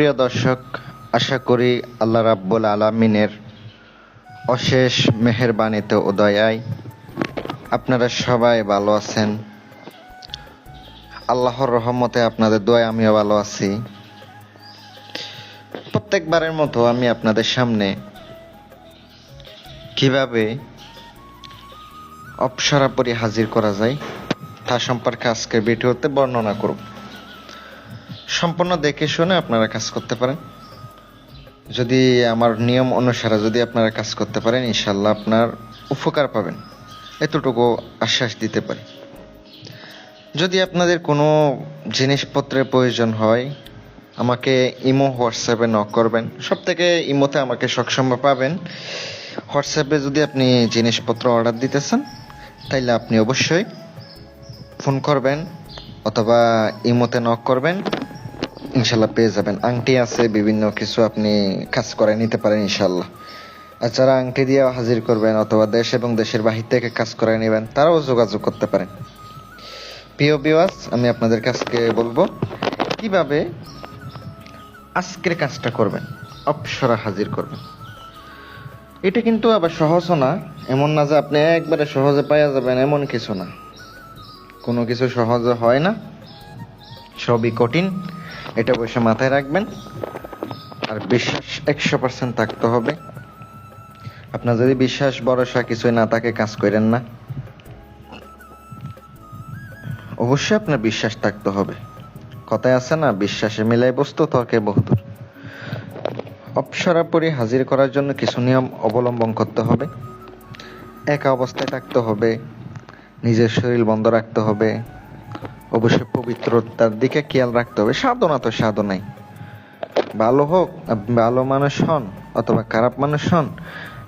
প্রিয় দর্শক, আশা করি আল্লাহ রাব্বুল আলামিনের অশেষ মেহেরবানিতে ও দয়ায় আপনারা সবাই ভালো আছেন। আল্লাহর রহমতে আপনাদের দোয়ায় আমিও ভালো আছি। প্রত্যেকবারের মতো আমি আপনাদের সামনে কীভাবে অপসরাপরি হাজির করা যায় তা সম্পর্কে আজকের ভিডিওতে বর্ণনা করব। সম্পূর্ণ দেখে শুনে আপনারা কাজ করতে পারেন। যদি আমার নিয়ম অনুসারে যদি আপনারা কাজ করতে পারেন ইনশাল্লাহ আপনার উপকার পাবেন। এতটুকু আশ্বাস দিতে পারি। যদি আপনাদের কোনো জিনিসপত্রের প্রয়োজন হয়, আমাকে ইমো, হোয়াটসঅ্যাপে নক করবেন। সব থেকে ইমোতে আমাকে সবসময় পাবেন। হোয়াটসঅ্যাপে যদি আপনি জিনিসপত্র অর্ডার দিতেছেন, তাইলে আপনি অবশ্যই ফোন করবেন অথবা ইমোতে নক করবেন। ইনশাল্লাহ পেয়ে যাবেন। আংটি আছে, বিভিন্ন কিছু আপনি কাজ করে নিতে পারেন ইনশাল্লাহ। আর যারা আংটি দিয়ে হাজির করবেন অথবা দেশ এবং দেশের বাহির থেকে কাজ করে নেবেন, তারাও যোগাযোগ করতে পারেন। প্রিয় বিওয়াস আমি আপনাদের কাছকে বলব, কীভাবে আজকের কাজটা করবেন অপসরা হাজির করবেন। এটা কিন্তু আবার সহজও না, এমন না যে আপনি একবারে সহজে পাইয়া যাবেন, এমন কিছু না। কোনো কিছু সহজে হয় না, সবই কঠিন। এটা বসে মাথায় রাখবেন। আর বিশ্বাস একশো পার্সেন্ট থাকতে হবে। আপনার যদি বিশ্বাস ভরসা কিছুই না থাকে, কাজ করেন না। অবশ্যই আপনার বিশ্বাস থাকতে হবে। কথায় আছে না, বিশ্বাসে মিলাই বস্তু, তর্কে বহুদূর। অপসরাপরি হাজির করার জন্য কিছু নিয়ম অবলম্বন করতে হবে। একা অবস্থায় থাকতে হবে, নিজের শরীর বন্ধ রাখতে হবে। অবশ্যই পবিত্রতার দিকে খেয়াল রাখতে হবে। সাধনা তো সাধনাই। ভালো হোক ভালো মানুষ হন অথবা খারাপ মানুষ হন,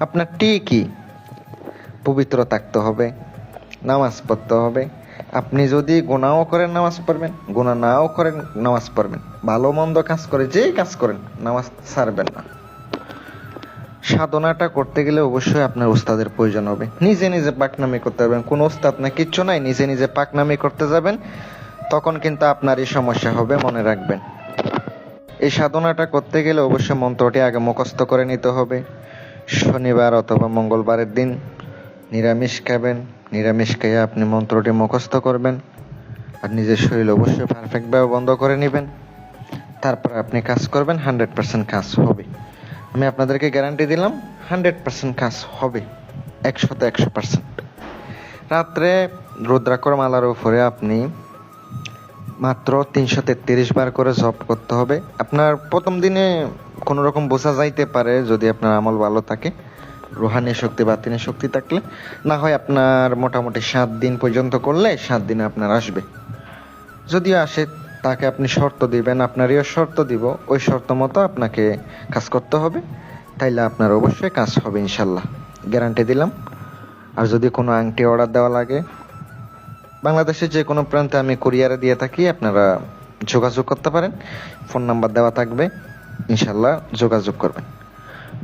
আপনার ঠিকই পবিত্র থাকতে হবে, নামাজ পড়তে হবে। আপনি যদি গুণাও করেন, নামাজ পড়বেন। গুণা নাও করেন, নামাজ পড়বেন। ভালো মন্দ কাজ করে যেই কাজ করেন, নামাজ ছাড়বেন না। সাধনাটা করতে গেলে অবশ্যই আপনার উস্তাদের প্রয়োজন হবে। নিজে নিজে পাকনামি করতে পারবেন। কোনো উস্তাদ না, কিচ্ছু নাই, নিজে নিজে পাকনামি করতে যাবেন, তখন কিন্তু আপনার এই সমস্যা হবে, মনে রাখবেন। এই সাধনাটা করতে গেলে অবশ্যই মন্ত্রটি আগে মুখস্থ করে নিতে হবে। শনিবার অথবা মঙ্গলবারের দিন নিরামিষ খাবেন, নিরামিষ খেয়ে আপনি মন্ত্রটি মুখস্থ করবেন আর নিজের শরীর অবশ্যই পারফেক্টভাবে বন্ধ করে নেবেন। তারপর আপনি কাজ করবেন হান্ড্রেড পার্সেন্ট কাজ হবে। আমি আপনাদেরকে গ্যারান্টি দিলাম হান্ড্রেড পার্সেন্ট কাজ হবে, একশোতে একশো পার্সেন্ট রাত্রে রুদ্রাকর মালার উপরে আপনি মাত্র তিনশো তেত্রিশ বার করে জব করতে হবে। আপনার প্রথম দিনে কোনো রকম বোঝা যাইতে পারে যদি আপনার আমল ভালো থাকে, রুহানি শক্তি, বাতিনি শক্তি থাকলে। না হয় আপনার মোটামুটি সাত দিন পর্যন্ত করলে, সাত দিনে আপনার আসবে। যদিও আসে তাকে আপনি শর্ত দিবেন আপনারও শর্ত দিব, ওই শর্ত মতো আপনাকে কাজ করতে হবে, তাইলে আপনার অবশ্যই কাজ হবে ইনশাল্লাহ। গ্যারান্টি দিলাম। আর যদি কোনো আংটি অর্ডার দেওয়া লাগে, বাংলাদেশের যে কোনো প্রান্তে আমি কুরিয়ারে দিয়ে থাকি, আপনারা যোগাযোগ করতে পারেন, ফোন নাম্বার দেওয়া থাকবে, ইনশাল্লাহ যোগাযোগ করবেন।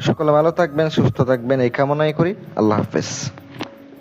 সকলে ভালো থাকবেন, সুস্থ থাকবেন, এই কামনাই করি। আল্লাহ হাফেজ।